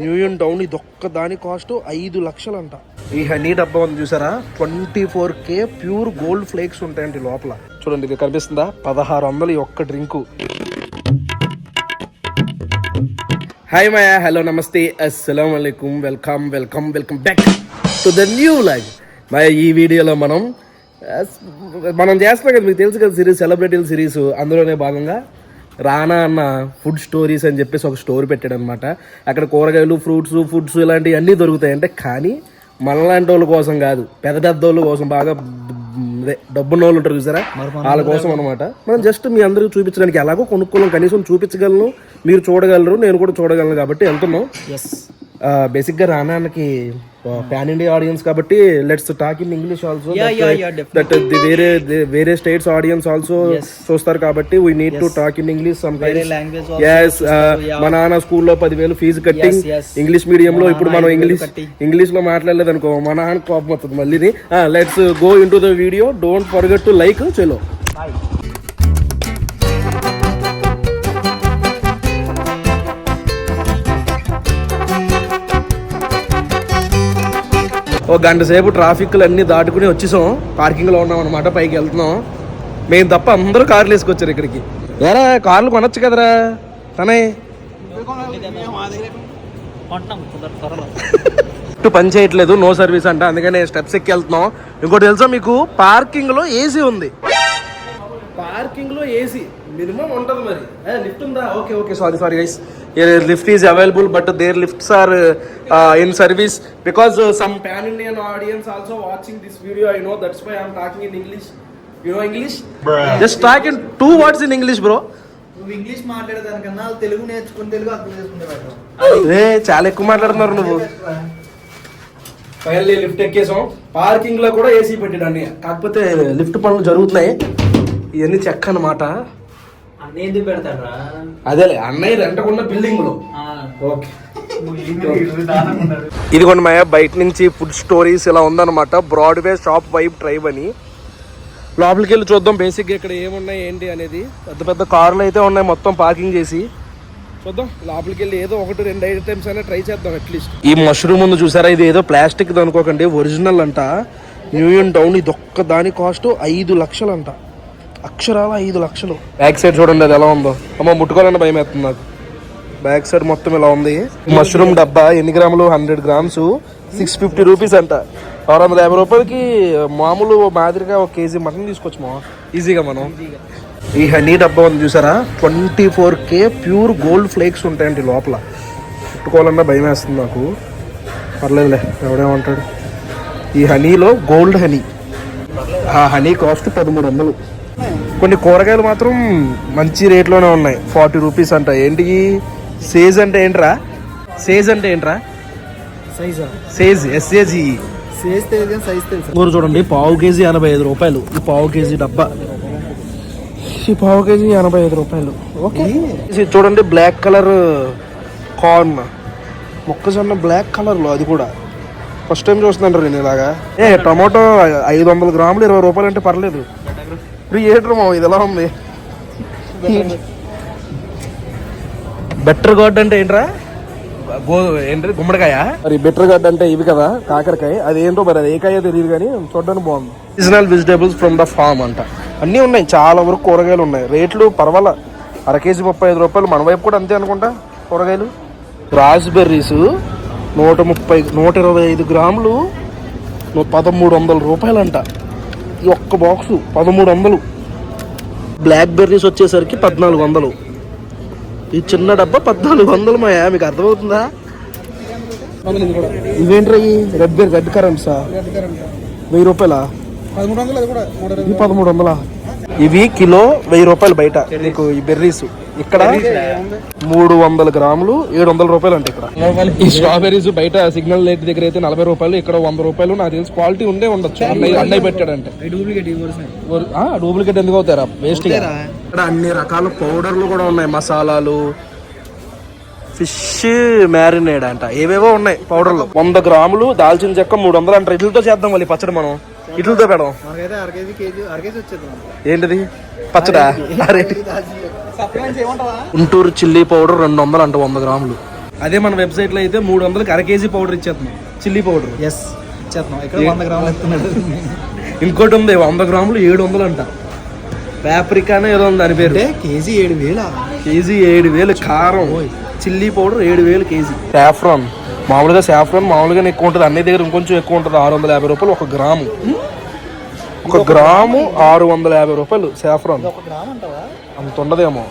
న్యూయన్ down ఇది ఒక్క దాని కాస్ట్ ఐదు లక్షలంట. ఈ హనీ డబ్బా ఉంది చూసారా? Twenty four K pure gold flakes ఉంటాయండి లోపల. చూడండి ఇది కనిపిస్తుందా? పదహారు వందలు ఈ ఒక్క డ్రింకు. హాయ్ మాయా హలో నమస్తే. అస్సలం అయికం welcome welcome welcome back to the new live. మాయ ఈ వీడియోలో మనం మనం చేస్తున్నాం కదా మీకు తెలుసు కదా సిరీస్ సెలబ్రిటీల సిరీస్ అందులోనే భాగంగా రానా అన్న ఫుడ్ స్టోరీస్ అని చెప్పేసి ఒక స్టోరీ పెట్టాడు అనమాట అక్కడ కూరగాయలు ఫ్రూట్స్ ఫుడ్స్ ఇలాంటివి అన్నీ దొరుకుతాయి. అంటే కానీ మనలాంటి వాళ్ళ కోసం కాదు పెద్ద పెద్ద వాళ్ళ కోసం బాగా అదే డబ్బున్న వాళ్ళు ఉంటారు చూసారా? వాళ్ళ కోసం అనమాట మనం జస్ట్ మీ అందరికి చూపించడానికి ఎలాగో కొనుక్కోలేం కనీసం చూపించగలను. మీరు చూడగలరు. నేను కూడా చూడగలను కాబట్టి వెళ్తున్నాం. బేసిక్గా రానాకి పాన్ ఇండియా ఆడియన్స్ కాబట్టి let's talk in English also that వేరే వేరే స్టేట్స్ ఆడియన్స్ ఆల్సో చూస్తారు కాబట్టి we need to talk in English some yes మా నాన్న స్కూల్లో పదివేలు ఫీజు కట్టి ఇంగ్లీష్ మీడియం లో ఇప్పుడు మనం ఇంగ్లీష్ ఇంగ్లీష్లో మాట్లాడలేదు అనుకో మా నాన్న కోపం వస్తుంది మళ్ళీ let's go into the video don't forget to like చలో ఓ గంట సేపు ట్రాఫిక్లు అన్నీ దాటుకుని వచ్చేసాం. పార్కింగ్లో ఉన్నాం అనమాట పైకి వెళ్తున్నాం. మేము తప్ప అందరూ కార్లు వేసుకొచ్చారు ఇక్కడికి. ఎరా కార్లు కొనొచ్చు కదరా? తనే ఇటు పని చేయట్లేదు నో సర్వీస్ అంట అందుకనే స్టెప్స్ ఎక్కి వెళ్తున్నాం. ఇంకోటి తెలుసా మీకు? పార్కింగ్లో ఏసీ ఉంది. పార్కింగ్లో ఏసీ. మినిమం ఉంటది మరి. లిఫ్ట్ ఉందా? Okay okay sorry sorry guys lift is available but there lifts are in service. Because some pan Indian audience also watching this video I know that's why I'm talking in English you know English just talk in two words in English bro నువ్వు English మాట్లాడేదానికన్నా తెలుగు నేర్చుకుని తెలుగు అర్థం చేసుకునే ఏ చాలా ఎక్కువ మాట్లాడుతున్నారు నువ్వు. Finally lift ఎక్కేసాం. పార్కింగ్లో కూడా ఏసీ పెట్టాడు అన్నయ్య. కాకపోతే లిఫ్ట్ పనులు జరుగుతున్నాయి. ఇవన్నీ చెక్క అన్నమాట. అన్నీ ఎందుకు పెడతాడ్రా? అదేలే అన్నయ్య రెంటకున్న బిల్డింగ్లో ఓకే. ఇదిగోండి మాయ బయట నుంచి ఫుడ్ స్టోరీస్ ఇలా ఉందన్నమాట. బ్రాడ్వే షాప్ వైబ్ ట్రైబ్ అని. లోపలికి వెళ్ళి చూద్దాం బేసిక్గా ఇక్కడ ఏమున్నాయి ఏంటి అనేది. పెద్ద పెద్ద కార్లు అయితే ఉన్నాయి మొత్తం పార్కింగ్ చేసి. చూద్దాం లోపలికి వెళ్ళి ఏదో ఒకటి రెండు ఐటమ్స్ అయినా ట్రై చేద్దాం అట్లీస్ట్ ఈ మష్రూమ్ ఉంది చూసారా? ఇది ఏదో ప్లాస్టిక్ అనుకోకండి ఒరిజినల్ అంట. న్యూయన్ టౌన్ ఇది ఒక్క దాని కాస్ట్ ఐదు లక్షలు అంట అక్షరాల ఐదు లక్షలు. బ్యాక్ సైడ్ చూడండి అది ఎలా ఉందో. అమ్మ ముట్టుకోవాలని భయం వేస్తుంది నాకు. బ్యాక్ సైడ్ మొత్తం ఇలా ఉంది. మష్రూమ్ డబ్బా ఎన్ని గ్రాములు? Hundred grams six fifty rupees అంట. ఆరు వందల యాభై రూపాయలకి మామూలు మాదిరిగా ఒక కేజీ మటన్ తీసుకోవచ్చు ఈజీగా మనం. ఈ హనీ డబ్బా ఉంది చూసారా? Twenty four K pure gold flakes ఉంటాయండి లోపల. ముట్టుకోవాలన్నా భయం వేస్తుంది నాకు. పర్లేదులే ఎవడేమంటాడు ఈ హనీలో గోల్డ్ హనీ. ఆ హనీ కాస్ట్ పదమూడు వందలు. కొన్ని కూరగాయలు మాత్రం మంచి రేట్లోనే ఉన్నాయి. ఫార్టీ రూపీస్ అంట. ఏంటి సేజ్ అంటే ఏంట్రా? సేజ్ అంటే ఏంట్రా? సైజా సేజ్ ఎస్ఏజీ కూర చూడండి పావు కేజీ ఎనభై ఐదు రూపాయలు. ఈ పావు కేజీ డబ్బా. ఈ పావు కేజీ ఎనభై ఐదు రూపాయలు. ఓకే. ఇది చూడండి బ్లాక్ కలర్ కార్న్ మొక్కజొన్న బ్లాక్ కలర్లో అది కూడా. ఫస్ట్ టైం చూస్తున్నాను నేను ఇలాగా. ఏ టమాటో ఐదు వందల గ్రాములు ఇరవై రూపాయలు అంటే పర్లేదు. ఏట్రు మామ ఇది ఎలా ఉంది? బెటర్ గార్డ్ అంటే ఏంట్రా? గో ఏంటి గుమ్మడికాయ? మరి బెటర్ గార్డ్ అంటే ఇవి కదా కాకరకాయ. అది ఏంటో మరి అది ఏ కాయ తెలియదు కానీ చూడడానికి బాగుంది. Seasonal vegetables from the farm అంట. అన్నీ ఉన్నాయి చాలా వరకు కూరగాయలు ఉన్నాయి. రేట్లు పర్వాలా. అర కేజీ ముప్పై ఐదు రూపాయలు. మన వైపు కూడా అంతే అనుకుంటా కూరగాయలు. రాస్బెర్రీస్ నూట ముప్పై నూట ఇరవై ఐదు గ్రాములు పదమూడు వందల రూపాయలంట. ఈ ఒక్క బాక్సు పదమూడు వందలు బ్లాక్ బెర్రీస్ వచ్చేసరికి పద్నాలుగు వందలు ఈ చిన్న డబ్బా పద్నాలుగు వందలు మాయా మీకు అర్థమవుతుందా? ఇవేంట్రా ఈ రెడ్ బెర్ రెడ్ కరెంట్సా వెయ్యి రూపాయలా? పదమూడు వందలు ఇవి కిలో వెయ్యి రూపాయలు బయట నీకు ఈ బెర్రీస్. ఇక్కడ మూడు వందల గ్రాములు ఏడు వందల రూపాయలు అంటే ఇక్కడ. ఈ స్ట్రాబెర్రీస్ బయట సిగ్నల్ లైట్ దగ్గర అయితే నలభై రూపాయలు ఇక్కడ వంద రూపాయలు నాకు తెలిసి క్వాలిటీ ఉండే ఉండొచ్చు. అన్నయ్య అన్నయ్య పెట్టాడంటే. డూప్లికేట్ ఎందుకు అవుతారా? వేస్ట్ ఇక్కడ అన్ని రకాల పౌడర్లు కూడా ఉన్నాయి మసాలాలు. ఫిష్ మ్యారినేడ్ అంట. ఏవేవో ఉన్నాయి పౌడర్లు. వంద గ్రాములు దాల్చిన చెక్క మూడు వందలు అంటారు ఇట్లతో చేద్దాం మళ్ళీ పచ్చడి మనం. ఇట్లతో పెడదాం. ఏంటిది? పచ్చడా? గుంటూరు చిల్లీ పౌడర్ రెండు వందలు అంట వంద గ్రాములు. అదే మన వెబ్సైట్లో అయితే మూడు వందలకి అర కేజీ పౌడర్ ఇచ్చేస్తున్నాం. Chilli powder. ఎస్ ఇచ్చేస్తున్నాం. ఇక్కడ వంద గ్రాములు ఇంకోటి ఉంది వంద గ్రాములు ఏడు వందలు అంట. పేపరికానే ఏదో ఉంది దాని పేరు. కేజీ ఏడు వేల? కేజీ ఏడు వేలు కారం. చిల్లీ పౌడర్ ఏడు వేలు కేజీ. సాఫ్రాన్ మామూలుగా సాఫ్రాన్ మామూలుగా ఎక్కువ ఉంటుంది. అన్ని దగ్గర ఇంకొంచెం ఎక్కువ ఉంటుంది. ఆరు వందల యాభై రూపాయలు ఒక గ్రాము. ఒక గ్రాము ఆరు వందల యాభై రూపాయలు సాఫ్రాన్ అంత ఉండదేమో.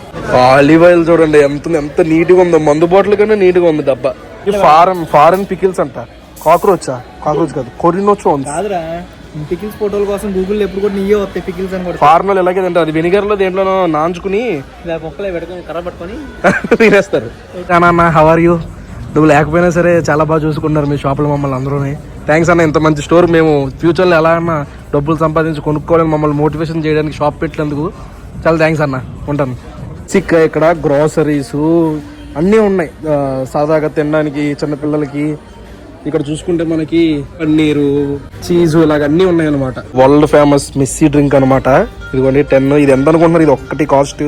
ఆలివ్ ఆయిల్ చూడండి ఎంత ఎంత నీట్గా ఉందో. మందు బాటిల్ కన్నా నీట్గా ఉంది డబ్బా. ఇది ఫారెన్ ఫారెన్ పికిల్స్ అంట. కాక్రోచా? కాక్రోచ్ కాదు కొరినొచ్చు ఉంది. కాదురా పికిల్స్ ఫోటోల కోసం గూగుల్ ఎప్పుడు కూడా నీయే వస్తాయి పికిల్స్ అని కూడా. ఫారెన్లో ఎలాగే తింటారు? అది vinegar లో దేంట్లోనో నాంచుకుని మొక్కలే పెట్టుకొని కర్ర పట్టుకొని తినేస్తారు. అన్న హౌ ఆర్ యూ నువ్వు లేకపోయినా సరే చాలా బాగా చూసుకున్నారు మీ షాప్లో మమ్మల్ని అందరూ థ్యాంక్స్ అన్న ఇంత మంచి స్టోర్. మేము ఫ్యూచర్లో ఎలా అన్నా డబ్బులు సంపాదించి కొనుక్కోవాలని మమ్మల్ని మోటివేషన్ చేయడానికి షాప్ పెట్టినందుకు చాలా థ్యాంక్స్ అన్న. ఉంటాను. చిక్క ఇక్కడ గ్రోసరీస్ అన్నీ ఉన్నాయి. సాదాగా తినడానికి చిన్నపిల్లలకి ఇక్కడ చూసుకుంటే మనకి పన్నీరు చీజు ఇలాగ అన్నీ ఉన్నాయి అనమాట వరల్డ్ ఫేమస్ మిస్సీ డ్రింక్ అనమాట ఇదిగోండి టెన్. ఇది ఎంత అనుకుంటున్నారు? ఇది ఒక్కటి కాస్ట్.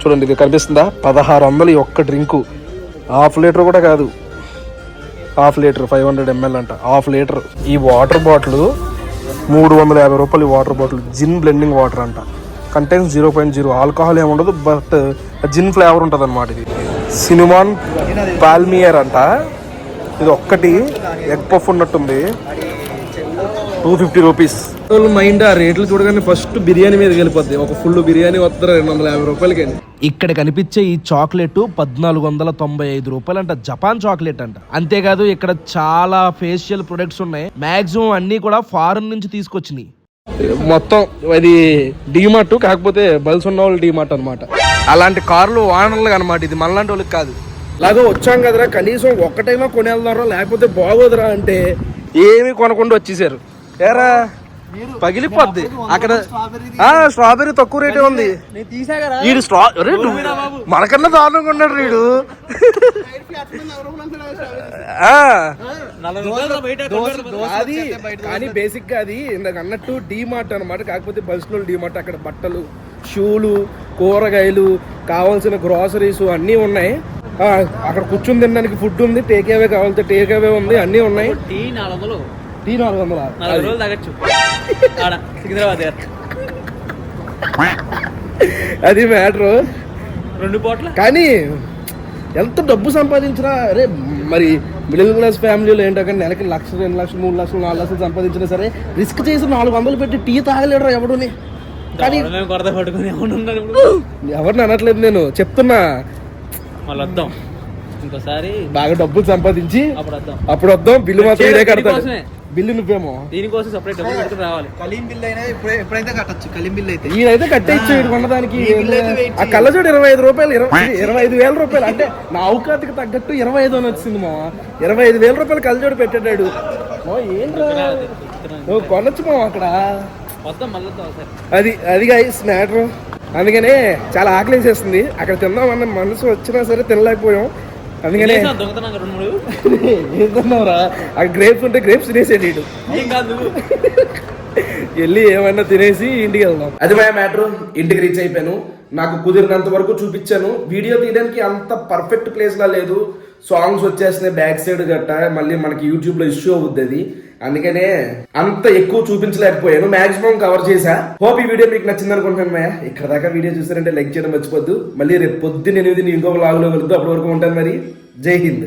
చూడండి ఇది కనిపిస్తుందా? పదహారు వందలు ఈ ఒక్క డ్రింకు. హాఫ్ లీటర్ కూడా కాదు. Half litre five hundred M L అంట. Half litre. ఈ వాటర్ బాటిల్ మూడు వందల యాభై రూపాయలు ఈ water bottle. Gin blending water అంట. Contents zero point zero. Alcohol ఏమి ఉండదు బట్ జిన్ ఫ్లేవర్ ఉంటుంది అనమాట ఇది. సినిమాన్ పాల్మియర్ అంట. ఇది ఒక్కటి ఎగ్ పఫ్ ఉన్నట్టుంది. టూ ఫిఫ్టీ రూపీస్ మైండ్ ఆ రేట్లు చూడగానే ఫస్ట్ బిర్యానీ మీద వెళ్ళిపోద్ది. ఒక ఫుల్ బిర్యానీ వస్తారు రెండు వందల యాభై రూపాయలకి ఇక్కడ కనిపించే ఈ చాక్లెట్ పద్నాలుగు వందల తొంభై ఐదు రూపాయలు అంట జపాన్ చాక్లెట్ అంట. అంతేకాదు ఇక్కడ చాలా ఫేషియల్ ప్రొడక్ట్స్ ఉన్నాయి. మాక్సిమం అన్ని కూడా ఫారెన్ నుంచి తీసుకొచ్చినాయి. మొత్తం అది డీమార్ట్ కాకపోతే బల్స్ ఉన్న వాళ్ళు డీమార్ట్ అనమాట అలాంటి కార్లు వానర్లు అనమాట ఇది మనలాంటి వాళ్ళకి కాదు. అలాగే వచ్చాం కదరా కనీసం ఒక్కటైనా కొనేద్దారా లేకపోతే బాగోదురా అంటే ఏమీ కొనకుండా వచ్చేసారు. ఏరా? పగిలిపోద్ది. అక్కడ ఆ, స్ట్రాబెర్రీ తక్కువ రేటే ఉంది. వీడు స్ట్రా మనకన్నా దారుణంగా ఉన్నాడు వీడు అది కానీ బేసిక్గా అది ఇందాక అన్నట్టు డీమార్ట్ అన్నమాట. కాకపోతే బల్స్లో డీమార్ట్ అక్కడ బట్టలు షూలు కూరగాయలు కావాల్సిన గ్రాసరీస్ అన్నీ ఉన్నాయి. ఆ, అక్కడ కూర్చుని తినడానికి ఫుడ్ ఉంది. టేక్ అవే కావాలంటే టేక్ అవే ఉంది. అన్నీ ఉన్నాయి. టీ నాలుగు వందలు? నాలుగు రోజులు తాగొచ్చు. ఆడ సికింద్రాబాద్ అది మ్యాటర్. రెండు పూట్ల కానీ ఎంత డబ్బు సంపాదించినా అరే మరి మిడిల్ క్లాస్ ఫ్యామిలీలో ఏంటో కానీ నెలకి లక్ష రెండు లక్షలు మూడు లక్షలు నాలుగు లక్షలు సంపాదించినా సరే రిస్క్ చేసి నాలుగు వందలు పెట్టి టీ తాగలేడు ఎవడుని. కానీ ఎవరిని అనట్లేదు నేను. చెప్తున్నా. మళ్ళీ వద్దాం. ఇంకోసారి బాగా డబ్బులు సంపాదించి అప్పుడు వద్దాం. బిల్లు మాత్రం ఇదే కడతాడు. బిల్లు నువ్వేమో. దీనికోసం సపరేట్ డబ్బులు పెట్టుకుని రావాలి. కలీం బిల్ అయినా ఎప్పుడై ఎప్పుడైతే కట్టచ్చు కలీం బిల్ అయితే. ఈయనైతే కట్టేచ్చు వీడు కొనడానికి ఈ బిల్లు అయితే వెయిట్ ఆ కళ్ళజోడు ఇరవై ఐదు రూపాయలు ఇరవై ఇరవై ఐదు వేల రూపాయలు. అంటే నా ఔకాతికి తగ్గట్టు ఇరవై ఐదు అని వచ్చింది మా ఇరవై ఐదు వేల రూపాయలు కళ్ళజోడు పెట్టాడు ఏంట్రా? నువ్వు కొనొచ్చు మా అక్కడ. అది అది గైస్ మ్యాటర్ అందుకనే చాలా ఆకలి వేసేస్తుంది అక్కడ తిందామన్న మనసు వచ్చినా సరే తినలేకపోయాం. అందుకనే తినేసాం దొంగతనం రెండు మూడు? ఏం తిన్నావురా? ఆ గ్రేప్స్ ఉంటే గ్రేప్స్ కాదు నువ్వు. వెళ్ళి ఏమన్నా తినేసి ఇంటికి వెళ్దాం. అది మా మ్యాటర్. ఇంటికి రీచ్ అయిపోయాను. నాకు కుదిరినంత వరకు చూపించాను. వీడియో తీయడానికి అంత పర్ఫెక్ట్ ప్లేస్ లా లేదు. సాంగ్స్ వచ్చేస్తున్నాయి బ్యాక్ సైడ్ గట్ట. మళ్ళీ మనకి యూట్యూబ్లో ఇష్యూ అవుద్ది అది. అందుకనే అంత ఎక్కువ చూపించలేకపోయాను. మాక్సిమం కవర్ చేశా. హోప్ ఈ వీడియో మీకు నచ్చింది అనుకుంటున్నాను మాయా ఇక్కడ దాకా వీడియో చూసారంటే లైక్ చేయడం మర్చిపోద్దు. మళ్ళీ రేపు పొద్దున్న ఎనిమిది ఇంకొక లాగులో వెళ్తూ అప్పటి వరకు ఉంటాను మరి. జై హింద్.